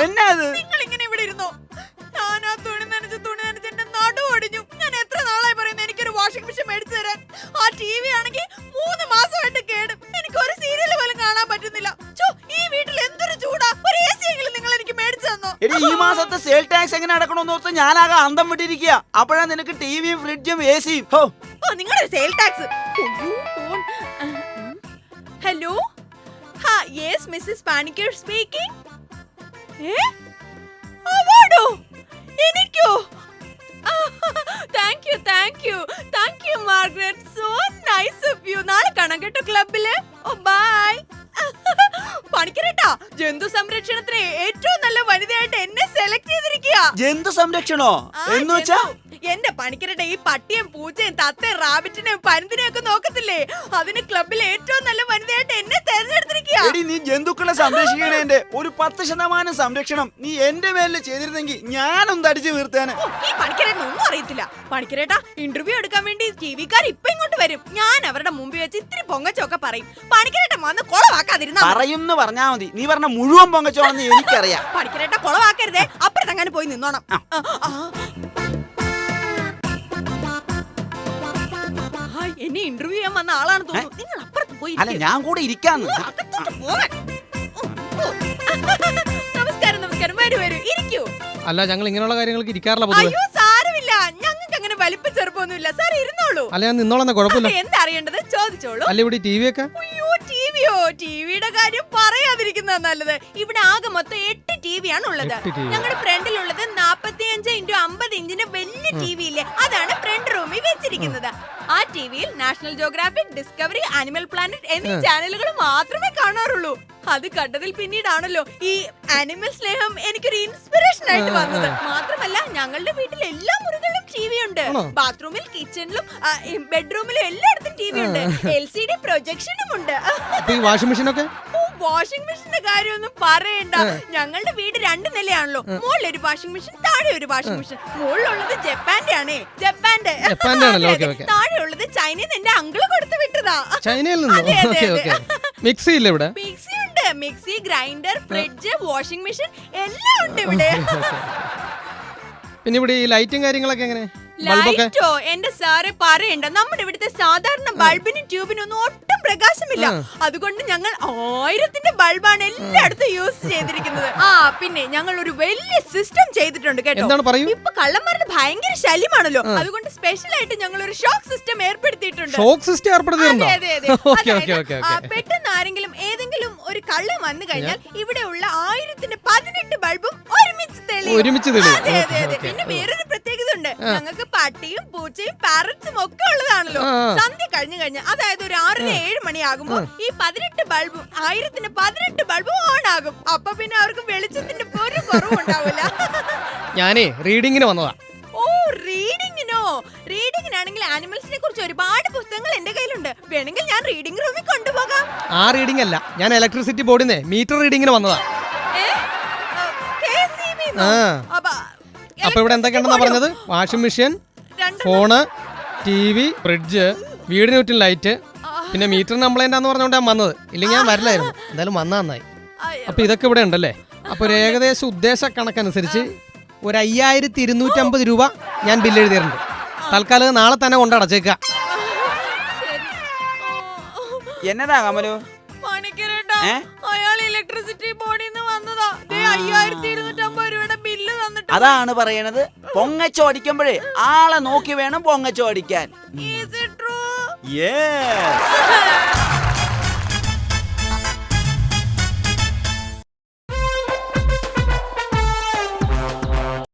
എന്നാ അത് നിങ്ങൾ ഇങ്ങനെ ഇവിടെ ഇരുന്നോ? ഞാൻ ആ തുണി നനച്ച് തുണി നനച്ച് എന്റെ നടു ഒടിഞ്ഞു ഞാൻ എത്ര നാളായി പറയുന്നു എനിക്കൊരു വാഷിംഗ് മെഷീൻ മേടിച്ചു തരാൻ? ആ ടി വി ആണെങ്കിൽ മൂന്ന് മാസമായിട്ട് കേടും. എനിക്ക് ഒരു സീരിയൽ പോലും കാണാൻ പറ്റുന്നില്ല. ഛോ, ഈ വീട്ടിൽ എന്തൊരു ചൂടാ? ഒരു എ സി എങ്കിലും നിങ്ങൾ എനിക്ക് മേടിച്ചു തന്നോ? എടി ഈ മാസത്തെ സെയിൽ ടാക്സ് എങ്ങനെ അടക്കണമെന്ന് ഓർത്ത് ഞാനാകെ അന്തം വിട്ടിരിക്കുക അപ്പോഴാ നിനക്ക് ടിവിയും ഫ്രിഡ്ജും എ സിയും ഹോ. ഓ നിങ്ങളുടെ sale tax hello yes Mrs Panicker speaking അവാർഡോ? എനിക്കോ? Thank you thank you thank you Margaret so nice of you നാളെ കാണാം കേട്ടോ ക്ലബിൽ ഓ ബൈ പണിക്കരട്ടാ. ജന്തു സംരക്ഷണത്തിന് ഏറ്റവും നല്ല വനിതയായിട്ട് എന്നെ സെലക്ട് ചെയ്തിരിക്കുക. ജന്തു സംരക്ഷണോ? എന്ന് വെച്ചാ? എന്റെ ഈ പട്ടിയും പൂച്ചയും തത്തയും റാബിറ്റിനെയും പരുന്തിനെയും ഒക്കെ നോക്കത്തില്ലേ? അതിന് ക്ലബിൽ ഏറ്റവും നല്ല വനിതയായിട്ട് എന്നെ എടി. നീ ജന്തുക്കളെ സംരക്ഷിക്കണേന്റെ ഒരു പത്ത് ശതമാനം സംരക്ഷണം നീ എന്റെ മേലിൽ ചെയ്തിരുന്നെങ്കിൽ ഞാനൊന്ന് തടിച്ചു വീർത്തേനെ. ഈ പണിക്കരേട്ടൻ ഒന്നും അറിയത്തില്ല. പണിക്കരേട്ടാ ഇന്റർവ്യൂ എടുക്കാൻ വേണ്ടി ജീവിക്കാർ വിക്കാർ ഇപ്പൊ ഇങ്ങോട്ട് വരും. ഞാൻ അവരുടെ മുമ്പിൽ വെച്ച് ഇത്തിരി പൊങ്ങച്ചൊക്കെ പറയും. പണിക്കരേട്ടൻ വന്ന് കൊളവാക്കാതിരുന്ന. പറയുന്നു പറഞ്ഞാ മതി. നീ പറഞ്ഞ മുഴുവൻ പൊങ്ങച്ചോണെന്ന് എനിക്കറിയാം. പണിക്കരേട്ട കൊളവാക്കരുതേ. അപ്പുറത്തെങ്ങാനും പോയി നിന്നോണം. എന്നെ ഇന്റർവ്യൂ ചെയ്യാൻ വന്ന ആളാണ് തോന്നുന്നു. നിങ്ങൾ അപ്പുറത്ത് പോയി അല്ല ഞാൻ കൂടെ ഇരിക്കാന്ന്. നമസ്കാരം നമസ്കാരം. വരൂ വരൂ. ഇരിക്കൂ. അല്ല ഞങ്ങൾ ഇങ്ങനെയുള്ള കാര്യങ്ങൾക്ക് ഇരിക്കാറില്ല പൊതുവെ. അയ്യോ സാരമില്ല. ഞങ്ങൾക്ക് അങ്ങനെ വലിപ്പ ചെറുപ്പമൊന്നുമില്ല. സാർ ഇരുന്നോളൂ. അല്ല ഞാൻ നിന്നോളന്ന കുഴപ്പമില്ല. എന്താ അറിയേണ്ടത്? ചോദിച്ചോളൂ. അല്ല ഇവിടെ ടി വി ഒക്കെ അയ്യോ ടിവിയോ ടിവിയുടെ കാര്യം പറയാതിരിക്കുന്ന നല്ലത്. ഇവിടെ ആകെ മൊത്തം എട്ട് ടി വി ആണ് ഉള്ളത് എട്ട് TV. ഞങ്ങളുടെ ഫ്രണ്ടിലുള്ളത് നാപ്പത്തി അഞ്ച് ഇന്റു അമ്പത് ഇഞ്ചിന്റെ വലിയ ടി വി ഇല്ലേ അതാണ് റൂമിൽ വെച്ചിരിക്കുന്നത്. ആ ടി വിയിൽ National Geographic Discovery Animal Planet എന്നീ ചാനലുകൾ മാത്രമേ കാണാറുള്ളൂ. അത് കണ്ടതിൽ പിന്നീടാണല്ലോ ഈ ആനിമൽ സ്നേഹം എനിക്കൊരു ഇൻസ്പിറേഷൻ ആയിട്ട് വന്നത്. മാത്രമല്ല ഞങ്ങളുടെ വീട്ടിൽ എല്ലാ മുറികളിലും ടി വി ഉണ്ട്? ബാത്റൂമിൽ കിച്ചണിലും ബെഡ്റൂമിലും എല്ലായിടത്തും ടി വി ഉണ്ട് എൽ സി ഡി പ്രൊജക്ഷനും ഉണ്ട് വാഷിംഗ് വാഷിംഗ് മെഷീനൊക്കെ? വാഷിംഗ് മെഷീന്റെ കാര്യമൊന്നും പറയണ്ട. ഞങ്ങളുടെ വീട് രണ്ട് നിലയാണല്ലോ. മുകളിൽ ഒരു വാഷിംഗ് മെഷീൻ താഴെ ഒരു വാഷിംഗ് മെഷീൻ മുകളിലുള്ളത് ജപ്പാന്റെ ആണേ ജപ്പാന്റെ. ജപ്പാന്റെ ആണല്ലോ, ഓക്കേ, ഓക്കേ. താഴെ ഉള്ളത് ചൈനയിൽ നിന്ന് എന്റെ അങ്കിൾ കൊടുത്തു വിട്ടതാ. ചൈനയിൽ നിന്നോ? മിക്സി ഇല്ല ഇവിടെ? മിക്സി ഉണ്ട്. Mixie grinder fridge washing machine എല്ലാം ഉണ്ട് ഇവിടെ. പിന്നെ ഇവിടെ ഈ ലൈറ്റും കാര്യങ്ങളൊക്കെ എങ്ങനെ? ബൾബൊക്കെ? ലൈറ്റോ? എന്റെ സാറെ പറയണ്ട. നമ്മുടെ ഇവിടുത്തെ സാധാരണ ബൾബിനും ട്യൂബിനും ഒന്നും ഒട്ടും പ്രകാശമില്ല. അതുകൊണ്ട് ഞങ്ങൾ ആയിരത്തിന്റെ ബൾബാണ് എല്ലായിടത്തും യൂസ് ചെയ്തിരിക്കുന്നത്. ആ പിന്നെ ഞങ്ങൾ ഒരു വലിയ സിസ്റ്റം ചെയ്തിട്ടുണ്ട് കേട്ടോ. എന്താണ് പറയൂ? ഇപ്പൊ കള്ളന്മാരുടെ ഭയങ്കര ശല്യമാണല്ലോ. അതുകൊണ്ട് സ്പെഷ്യൽ ആയിട്ട് ഞങ്ങൾ ഒരു ഷോക്ക് സിസ്റ്റം ഏർപ്പെടുത്തിയിട്ടുണ്ട്. ഷോക്ക് സിസ്റ്റം ഏർപ്പെടുത്തിയിട്ടുണ്ടോ? അതെ, അതെ, അതെ. ഓക്കെ ഓക്കെ അതായത്, ഓക്കെ ആ, ഓക്കെ പെട്ടെന്ന് ആരെങ്കിലും ഏതെങ്കിലും ഒരു കള്ളം വന്നു കഴിഞ്ഞാൽ ഇവിടെയുള്ള ആയിരത്തിന്റെ പതിനെട്ട് ബൾബും ഒരുമിച്ച് തെളിയും. ഒരുമിച്ച് തെളിയും. അതെ അതെ അതെ. പിന്നെ വേറൊരു ഞങ്ങൾക്ക് പട്ടിയും പൂച്ചയും പാരറ്റ്സും ഒക്കെ ഉള്ളതാണല്ലോ. സന്ധ്യ കഴിഞ്ഞു കഴിഞ്ഞാൽ അതായത് ഒരു ആറര ഏഴ് മണിയാകുമ്പോ ഈ പതിനെട്ട് ബൾബും ആയിരത്തിന് പതിനെട്ട് ബൾബും ഓൺ ആകും. അപ്പൊ പിന്നെ അവർക്ക് വെളിച്ചത്തിന്റെ ഒരു കുറവ് ഉണ്ടാവില്ല. ഞാനേ റീഡിങ്ങിന് വന്നതാ. ഓ റീഡിങ്ങിനോ റീഡിങ്ങിനാണെങ്കിൽ ആനിമൽസിനെ കുറിച്ച് ഒരുപാട് പുസ്തകങ്ങൾ എന്റെ കയ്യിലുണ്ട്. വേണമെങ്കിൽ ഞാൻ റീഡിംഗ് റൂമിൽ കൊണ്ടുപോകാം. ആ റീഡിംഗ് അല്ല ഞാൻ ഇലക്ട്രിസിറ്റി ബോർഡിനെ മീറ്റർ റീഡിങ്ങിന് വന്നതാ. ആ. അപ്പ- ഇവിടെ എന്തൊക്കെയാണെന്നാ പറഞ്ഞത്? വാഷിംഗ് മെഷീൻ രണ്ട് ഫോണ് ടി വി ഫ്രിഡ്ജ് വീടിന് ചുറ്റും ലൈറ്റ് പിന്നെ മീറ്റർ കംപ്ലൈന്റ് ആന്ന് പറഞ്ഞുകൊണ്ട് ഞാൻ വന്നത്. ഇല്ലെങ്കിൽ ഞാൻ വരില്ലായിരുന്നു. എന്തായാലും വന്നാ നന്നായി. അപ്പൊ ഇതൊക്കെ ഇവിടെ ഉണ്ടല്ലേ? അപ്പൊ ഒരു ഏകദേശം ഉദ്ദേശ കണക്കനുസരിച്ച് ഒരു അയ്യായിരത്തി ഇരുന്നൂറ്റമ്പത് രൂപ ഞാൻ ബില്ല് എഴുതിയിട്ടുണ്ട്. തൽക്കാലം നാളെ തന്നെ കൊണ്ട് അടച്ചേക്ക. ശരി. ഓ. എന്നതാ കമലു? അയാൾ ഇലക്ട്രിസിറ്റി ബോർഡിൽ നിന്ന് വന്നതാ. ദേ അയ്യായിരത്തി അതാണ് പറയണത്. പൊങ്ങച്ചോടിക്കുമ്പോഴേ ആളെ നോക്കി വേണം പൊങ്ങച്ചോടിക്കാൻ. Is it true? യെസ്